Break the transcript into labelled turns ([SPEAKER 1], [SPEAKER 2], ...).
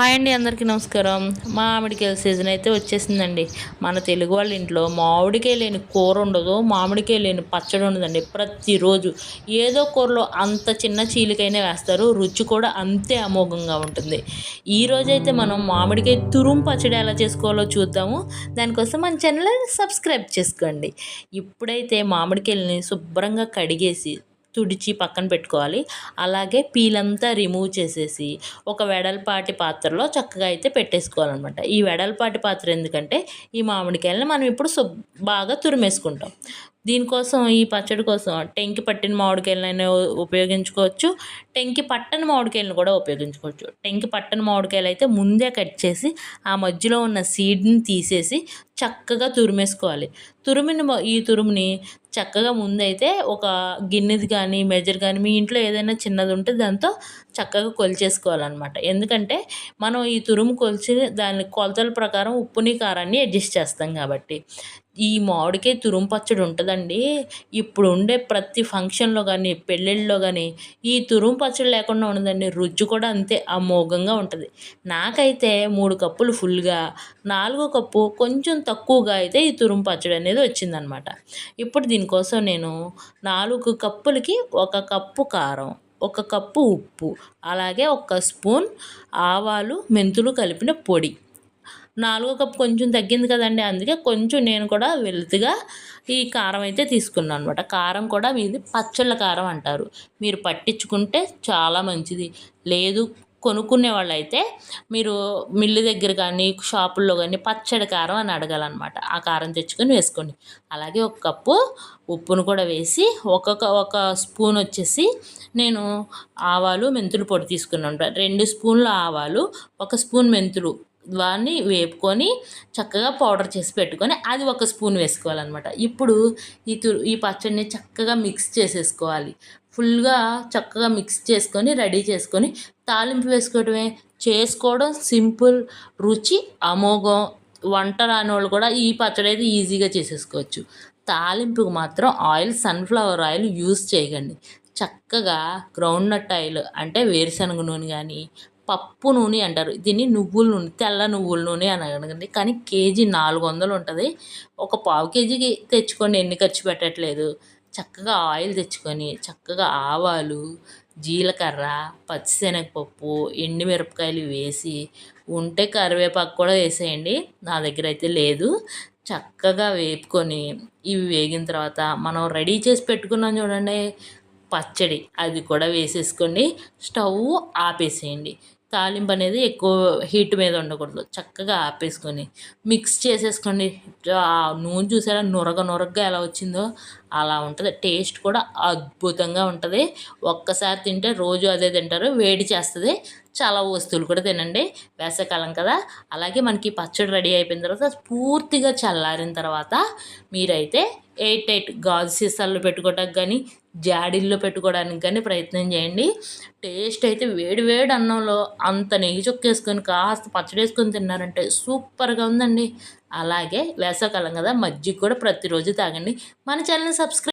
[SPEAKER 1] Hi అండి అందరికీ నమస్కారం. మామిడికాయల సీజన్ అయితే వచ్చేసిందండి. మన తెలుగు వాళ్ళ ఇంట్లో మామిడికాయ లేని కూర ఉండదు మామిడికాయ లేని పచ్చడి ఉండదండి. ప్రతిరోజు ఏదో కూరలో అంత చిన్న చీలికైనా వేస్తారు రుచి కూడా అంతే అమోఘంగా ఉంటుంది. ఈ రోజైతే మనం మామిడికాయ తురుము పచ్చడి ఎలా చేసుకోవాలో చూద్దాము. దానికోసం మన ఛానల్ సబ్స్క్రైబ్ చేసుకోండి. ఇప్పుడైతే మామిడికాయలని శుభ్రంగా కడిగేసి తుడిచి పక్కన పెట్టుకోవాలి. అలాగే పీలంతా రిమూవ్ చేసేసి ఒక వెడల్పాటి పాత్రలో చక్కగా అయితే పెట్టేసుకోవాలన్నమాట. ఈ వెడల్పాటి పాత్ర ఎందుకంటే ఈ మామిడికాయలను మనం ఇప్పుడు బాగా తురిమేసుకుంటాం. దీనికోసం ఈ పచ్చడి కోసం టెంకి పట్టిన మామిడికాయలైనా ఉపయోగించుకోవచ్చు. టెంకి పట్టని మామిడికాయలను కూడా ఉపయోగించుకోవచ్చు. టెంకి పట్టని మామిడికాయలు అయితే ముందే కట్ చేసి ఆ మధ్యలో ఉన్న సీడ్ని తీసేసి చక్కగా తురిమేసుకోవాలి. తురిమిన ఈ తురుముని చక్కగా ముందైతే ఒక గిన్నెది కానీ మెజర్ కానీ మీ ఇంట్లో ఏదైనా చిన్నది ఉంటే దాంతో చక్కగా కొలిచేసుకోవాలన్నమాట. ఎందుకంటే మనం ఈ తురుము కొలిచి దాని కొలతల ప్రకారం ఉప్పుని కారాన్ని అడ్జస్ట్ చేస్తాం కాబట్టి. ఈ మామిడికాయ తురుము పచ్చడి ఉంటుందండి. ఇప్పుడు ఉండే ప్రతి ఫంక్షన్లో కానీ పెళ్ళిళ్ళలో కానీ ఈ తురుము పచ్చడి లేకుండా ఉండదండి. రుచి కూడా అంతే అమోఘంగా ఉంటుంది. నాకైతే మూడు కప్పులు ఫుల్గా నాలుగో కప్పు కొంచెం తక్కువగా అయితే ఈ తురుము పచ్చడి అనేది వచ్చిందనమాట ఇప్పుడు దీనికోసం నేను నాలుగు కప్పులకి ఒక కప్పు కారం ఒక కప్పు ఉప్పు అలాగే ఒక స్పూన్ ఆవాలు మెంతులు కలిపిన పొడి. నాలుగో కప్పు కొంచెం తగ్గింది కదండి అందుకే కొంచెం నేను కూడా వెలుతుగా ఈ కారం అయితే తీసుకున్నాను అనమాట కారం కూడా మీది పచ్చళ్ళ కారం అంటారు. మీరు పట్టించుకుంటే చాలా మంచిది. లేదు కొనుక్కునే వాళ్ళైతే మీరు మిల్లు దగ్గర కానీ షాపుల్లో కానీ పచ్చడి కారం అని అడగాలన్నమాట. ఆ కారం తెచ్చుకొని వేసుకోండి. అలాగే ఒక కప్పు ఉప్పును కూడా వేసి ఒక్కొక్క ఒక స్పూన్ వచ్చేసి నేను ఆవాలు మెంతులు పొడి తీసుకున్నాను. రెండు స్పూన్ల ఆవాలు ఒక స్పూన్ మెంతులు దాన్ని వేపుకొని చక్కగా పౌడర్ చేసి పెట్టుకొని అది ఒక స్పూన్ వేసుకోవాలన్నమాట. ఇప్పుడు ఈ తు ఈ పచ్చడిని చక్కగా మిక్స్ చేసేసుకోవాలి. ఫుల్గా చక్కగా మిక్స్ చేసుకొని రెడీ చేసుకొని తాలింపు వేసుకోవడమే. చేసుకోవడం సింపుల్ రుచి అమోఘం వంట రాని వాళ్ళు కూడా ఈ పచ్చడి అయితే ఈజీగా చేసేసుకోవచ్చు. తాలింపుకు మాత్రం ఆయిల్ సన్ఫ్లవర్ ఆయిల్ యూస్ చేయకండి. చక్కగా గ్రౌండ్ నట్ ఆయిల్ అంటే వేరుశనగ నూనె కానీ పప్పు నూనె అంటారు. దీన్ని నువ్వుల నూనె తెల్ల నువ్వుల నూనె అని అనగండి కానీ కేజీ నాలుగు వందలు ఉంటుంది. ఒక పావు కేజీకి తెచ్చుకొని ఎన్ని ఖర్చు పెట్టట్లేదు. చక్కగా ఆయిల్ తెచ్చుకొని చక్కగా ఆవాలు జీలకర్ర పచ్చిశనగపప్పు ఎండుమిరపకాయలు వేసి ఉంటే కరివేపాకు కూడా వేసేయండి. నా దగ్గర అయితే లేదు. చక్కగా వేపుకొని ఇవి వేగిన తర్వాత మనం రెడీ చేసి పెట్టుకున్నాం చూడండి పచ్చడి. అది కూడా వేసేసుకోండి. స్టవ్ ఆపేసేయండి. తాలింపు అనేది ఎక్కువ హీట్ మీద ఉండకూడదు. చక్కగా ఆపేసుకొని మిక్స్ చేసేసుకోండి. ఆ నూనె చూసారా? నురగ నురగగా ఎలా వచ్చిందో అలా ఉంటుంది. టేస్ట్ కూడా అద్భుతంగా ఉంటుంది. ఒక్కసారి తింటే రోజు అదే తింటారు. వేడి చేస్తుంది. చాలా వస్తువులు కూడా తినండి. వేసవికాలం కదా. అలాగే మనకి పచ్చడి రెడీ అయిపోయిన తర్వాత పూర్తిగా చల్లారిన తర్వాత మీరైతే ఎయిట్ ఎయిట్ గాజు సీసాల్లో పెట్టుకోవడానికి కానీ జాడీల్లో పెట్టుకోవడానికి కానీ ప్రయత్నం చేయండి. టేస్ట్ అయితే వేడి వేడి అన్నంలో అంత నెయ్యి చొక్కేసుకొని కాస్త పచ్చడి వేసుకొని తిన్నారంటే సూపర్గా ఉందండి. అలాగే వేసవికాలం కదా. మజ్జిగ కూడా ప్రతిరోజు తాగండి. మన ఛానల్ని సబ్స్క్రైబ్